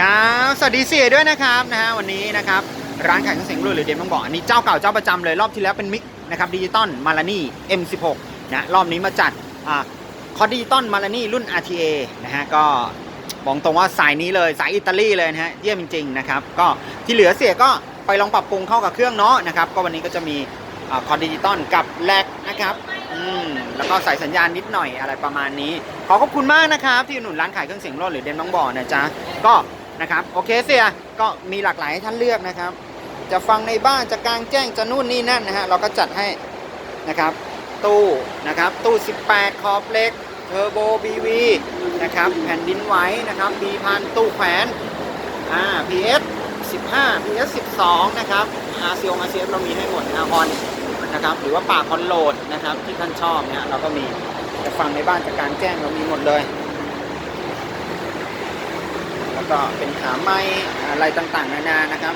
ครับสวัสดีเสียด้วยนะครับนะฮะวันนี้นะครับร้านขายเครื่องเสียงรุ่นหรือเดมต้องบอกอันนี้เจ้าเก่าเจ้าประจำเลยรอบที่แล้วเป็นมิกนะครับดิจิตอลมาลานี่ M16 นะรอบนี้มาจัดอ่าคอดิจิตอลมาลานี่รุ่น RTA นะฮะก็บอกตรงว่าสายนี้เลยสายอิตาลีเลยนะฮะเยี่ยมจริงๆนะครับก็ที่เหลือเสียก็ไปลองปรับปรุงเข้ากับเครื่องเนาะนะครับก็วันนี้ก็จะมีคอดิจิตอลกับแลกนะครับอืมแล้วก็ใส่สัญญาณนิดหน่อยอะไรประมาณนี้ ขอขอบคุณมากนะครับ ที่อุดหนุนร้านขายเครื่องเสียงรถหรือเดมน้องบ่อนะจ๊ะก็ นะครับโอเคเสียก็มีหลากหลายให้ท่านเลือกนะครับ จะฟังในบ้านจะกลางแจ้งจะนู่นนี่นั่นนะฮะเราก็จัดให้นะครับ ตู้นะครับ ตู้ 18ขอบเล็กเทอร์โบบีวีนะครับแผ่นดินไหวนะครับบีพันตู้แขวนอ่า PS 15 PS 12 นะครับ RCO RCF เรามีให้หมดนะฮอนนะครับหรือว่าปากคอนโหลดนะครับที่ท่านชอบเนี่ยเราก็มีจะฟังในบ้านจะกางแจ้งเรามีหมดเลย แล้วก็เป็นขาไม้อะไรต่างๆ นานานะครับ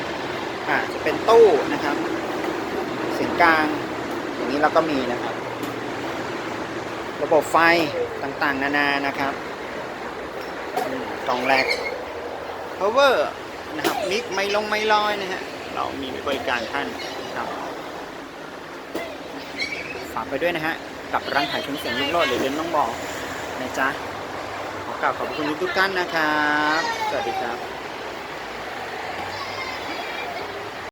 อ่าจะเป็นตู้นะครับ เสียงกลาง อย่างนี้เราก็มีนะครับ ระบบไฟต่างๆ นานานะครับกล่องแรก power นะครับมิกไม่ลงไม่ลอยนะฮะเรามีบริการท่านครับฝากไปด้วยนะฮะกับร้านขายเครื่งเสียงลูกโลดหรือเดินต้องบอกนะจ๊ะ กล่าวขอบคุณทุกท่านนะครับ สวัสดีครับ